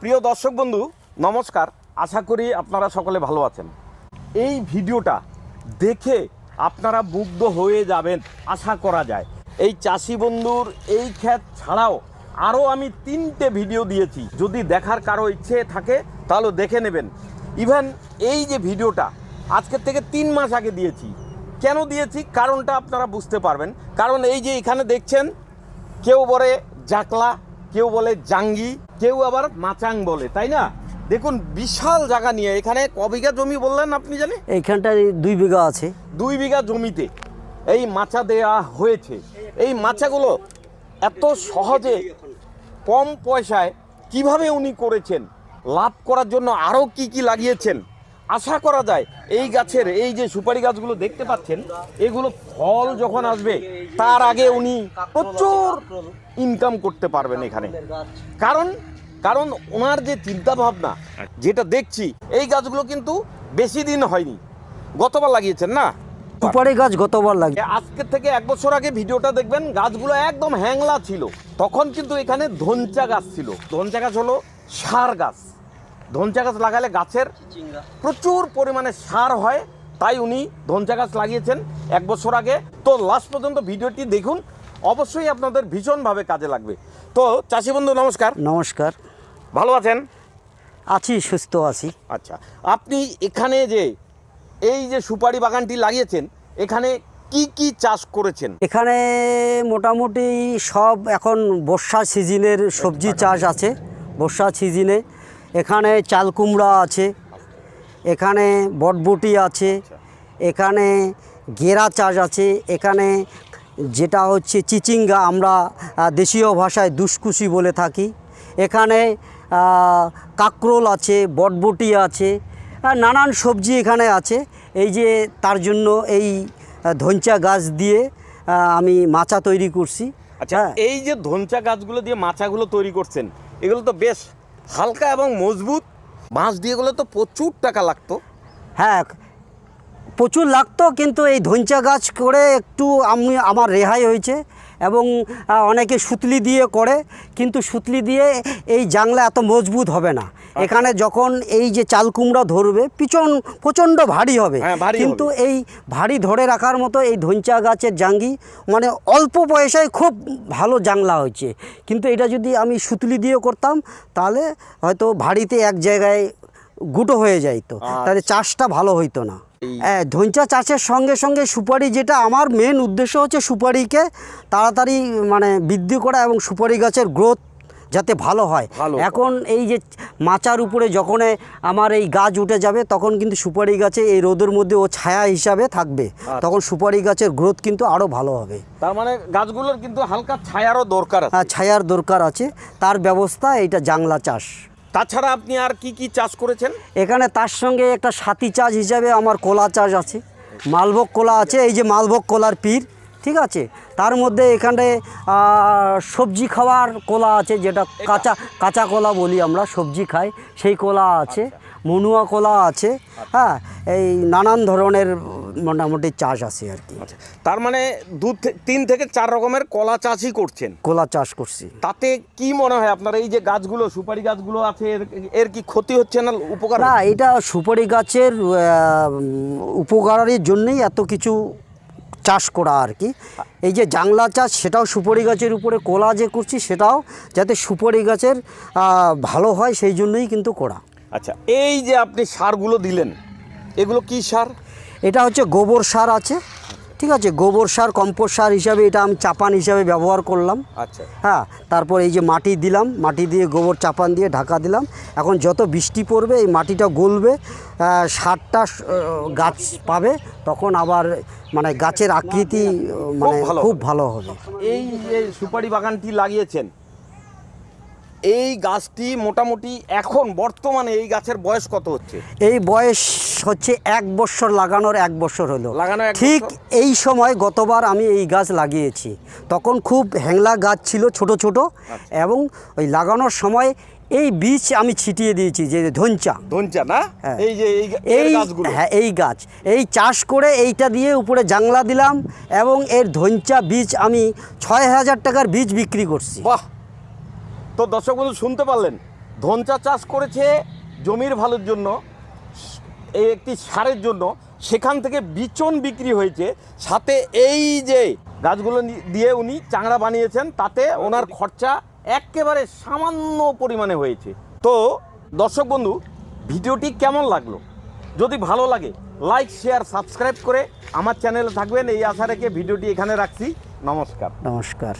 প্রিয় দর্শক বন্ধু, নমস্কার। আশা করি আপনারা সকলে ভালো আছেন। এই ভিডিওটা দেখে আপনারা মুগ্ধ হয়ে যাবেন, আশা করা যায়। এই চাষি বন্ধুর এই ক্ষেত ছাড়াও আরও আমি তিনটে ভিডিও দিয়েছি। যদি দেখার কারও ইচ্ছে থাকে, তাহলে দেখে নেবেন। ইভেন এই যে ভিডিওটা, আজকের থেকে তিন মাস আগে দিয়েছি। কেন দিয়েছি? কারণটা আপনারা বুঝতে পারবেন। কারণ এই যে এখানে দেখছেন, কেউ বলে জাকলা কেউ বলে জাঙ্গি কেউ আবার মাচাং বলে তাই না? দেখুন বিশাল জায়গা নিয়ে এখানে ক বিঘা জমি বললেন আপনি জানেন? এইখানটায় দুই বিঘা আছে। দুই বিঘা জমিতে এই মাচা দেয়া হয়েছে। এই মাচাগুলো এত সহজে কম পয়সায় কীভাবে উনি করেছেন? লাভ করার জন্য আরও কি কি লাগিয়েছেন? আশা করা যায় এই গাছের এই যে সুপারি গাছগুলো দেখতে পাচ্ছেন এগুলো ফল যখন আসবে তার আগে উনি প্রচুর ইনকাম করতে পারবেন এখানে। কারণ কারণ ওনার যে চিন্তা ভাবনা যেটা দেখছি এই গাছগুলো কিন্তু বেশি দিন হয়নি। গতবার লাগিয়েছেন না? সুপারি গাছ গতবার লাগে আজকে থেকে এক বছর আগে ভিডিওটা দেখবেন গাছগুলো একদম হ্যাংলা ছিল। তখন কিন্তু এখানে ধনচা গাছ ছিল। ধনচা গাছ হলো সার গাছ। ধনচা গাছ লাগালে গাছের প্রচুর পরিমাণে সার হয় তাই উনি ধনচা গাছ লাগিয়েছেন এক বছর আগে। তো লাস্ট পর্যন্ত ভিডিওটি দেখুন অবশ্যই আপনাদের ভীষণভাবে কাজে লাগবে। তো চাষি বন্ধু নমস্কার। নমস্কার। ভালো আছেন? আছি সুস্থ আছি। আচ্ছা আপনি এখানে যে এই যে সুপারি বাগানটি লাগিয়েছেন এখানে কি কি চাষ করেছেন? এখানে মোটামুটি সব এখন বর্ষা সিজনের সবজি চাষ আছে বর্ষা সিজনে। এখানে চাল কুমড়া আছে এখানে বটবটি আছে এখানে গেরা চাষ আছে এখানে যেটা হচ্ছে চিচিঙ্গা আমরা দেশীয় ভাষায় দুষ্কুশি বলে থাকি এখানে কাকরোল আছে বটবটি আছে নানান সবজি এখানে আছে এই যে তার জন্য এই ধঞ্চা গাছ দিয়ে আমি মাচা তৈরি করছি আচ্ছা হ্যাঁ। এই যে ধনচা গাছগুলো দিয়ে মাচাগুলো তৈরি করছেন এগুলো তো বেশ হালকা এবং মজবুত। বাঁশ দিয়ে গেলে তো প্রচুর টাকা লাগতো। হ্যাঁ প্রচুর লাগতো, কিন্তু এই ধঞ্চা গাছ করে একটু আমি, আমার রেহাই হয়েছে এবং অনেকে সুতলি দিয়ে করে, কিন্তু সুতলি দিয়ে এই জাংলা এত মজবুত হবে না। এখানে যখন এই যে চাল কুমড়া ধরবে পিছন প্রচণ্ড ভারী হবে। হ্যাঁ, কিন্তু এই ভারী ধরে রাখার মতো এই ধঞ্চা গাছের জাঙ্গি মানে অল্প পয়সায় খুব ভালো জাংলা হয়েছে। কিন্তু এটা যদি আমি সুতলি দিয়ে করতাম তাহলে হয়তো ভারীতে এক জায়গায় গুটো হয়ে যাইতো। তাহলে চাষটা ভালো হইতো না। হ্যাঁ ধঞ্চা চাষের সঙ্গে সঙ্গে সুপারি যেটা আমার মেন উদ্দেশ্য হচ্ছে সুপারিকে তাড়াতাড়ি মানে বৃদ্ধি করা এবং সুপারি গাছের গ্রোথ যাতে ভালো হয়। এখন এই যে মাচার উপরে যখন আমার এই গাছ উঠে যাবে তখন কিন্তু সুপারি গাছে এই রোদের মধ্যে ও ছায়া হিসাবে থাকবে। তখন সুপারি গাছের গ্রোথ কিন্তু আরও ভালো হবে। তার মানে গাছগুলোর কিন্তু হালকা ছায়ারও দরকার আর ছায়ার দরকার আছে। তার ব্যবস্থা এইটা জাংলা চাষ। তাছাড়া আপনি আর কি কি চাষ করেছেন? এখানে তার সঙ্গে একটা সাথী চাষ হিসাবে আমার কোলা চাষ আছে। মালভোগ কোলা আছে এই যে মালভোগ কোলার পীর। ঠিক আছে? তার মধ্যে এখানে সবজি খাওয়ার কলা আছে যেটা কাঁচা কাঁচা কলা বলি আমরা সবজি খাই। সেই কলা আছে মনুয়া কলা আছে হ্যাঁ? এই নানান ধরনের মোটামুটি চাষ আছে আর কি। আচ্ছা। তার মানে দু তিন থেকে চার রকমের কলা চাষই করছেন? কলা চাষ করছি। তাতে কি মনে হয় আপনার এই যে গাছগুলো সুপারি গাছগুলো আছে এর এর কি ক্ষতি হচ্ছে না উপকার না এটা সুপারি গাছের উপকারের জন্যই এত কিছু চাষ করা আর কি। এই যে জাংলা চাষ সেটাও সুপারি গাছের উপরে কোলা যে করছি সেটাও যাতে সুপারি গাছের ভালো হয় সেই জন্যই কিন্তু করা। আচ্ছা এই যে আপনি সারগুলো দিলেন এগুলো কি সার? এটা হচ্ছে গোবর সার আছে। ঠিক আছে গোবর সার কম্পোস্ট সার হিসাবে এটা আমি চাপান হিসাবে ব্যবহার করলাম। আচ্ছা। হ্যাঁ তারপর এই যে মাটি দিলাম মাটি দিয়ে গোবর চাপান দিয়ে ঢাকা দিলাম। এখন যত বৃষ্টি পড়বে এই মাটিটা গলবে সারটা গাছ পাবে তখন আবার মানে গাছের আকৃতি মানে খুব ভালো হবে। এই যে সুপারি বাগানটি লাগিয়েছেন এই গাছটি মোটামুটি এখন বর্তমানে এই গাছের বয়স কত হচ্ছে? এই বয়স হচ্ছে এক বছর লাগানোর এক বছর হলো। লাগানো ঠিক এই সময় গতবার আমি এই গাছ লাগিয়েছি। তখন খুব হ্যাংলা গাছ ছিল ছোট ছোট। আচ্ছা। এবং ওই লাগানোর সময় এই বীজ আমি ছিটিয়ে দিয়েছি যে ধঞ্চা ধনচা না? হ্যাঁ। এই যে এই হ্যাঁ এই গাছ। এই চাষ করে এইটা দিয়ে উপরে জাংলা দিলাম এবং এর ধঞ্চা বীজ আমি ছয় হাজার টাকার বীজ বিক্রি করছি। বাহ! তো দর্শক বন্ধু, শুনতে পারলেন, ধনচা চাষ করেছে জমির ভালোর জন্য এই একটি সারের জন্য, সেখান থেকে বিচন বিক্রি হয়েছে, সাথে এই যে গাছগুলো দিয়ে উনি চাংড়া বানিয়েছেন, তাতে ওনার খরচা একেবারে সামান্য পরিমাণে হয়েছে। তো দর্শক বন্ধু, ভিডিওটি কেমন লাগল? যদি ভালো লাগে, লাইক, শেয়ার, সাবস্ক্রাইব করে আমার চ্যানেলে থাকবেন। এই আশা রেখে ভিডিওটি এখানে রাখছি। নমস্কার। নমস্কার।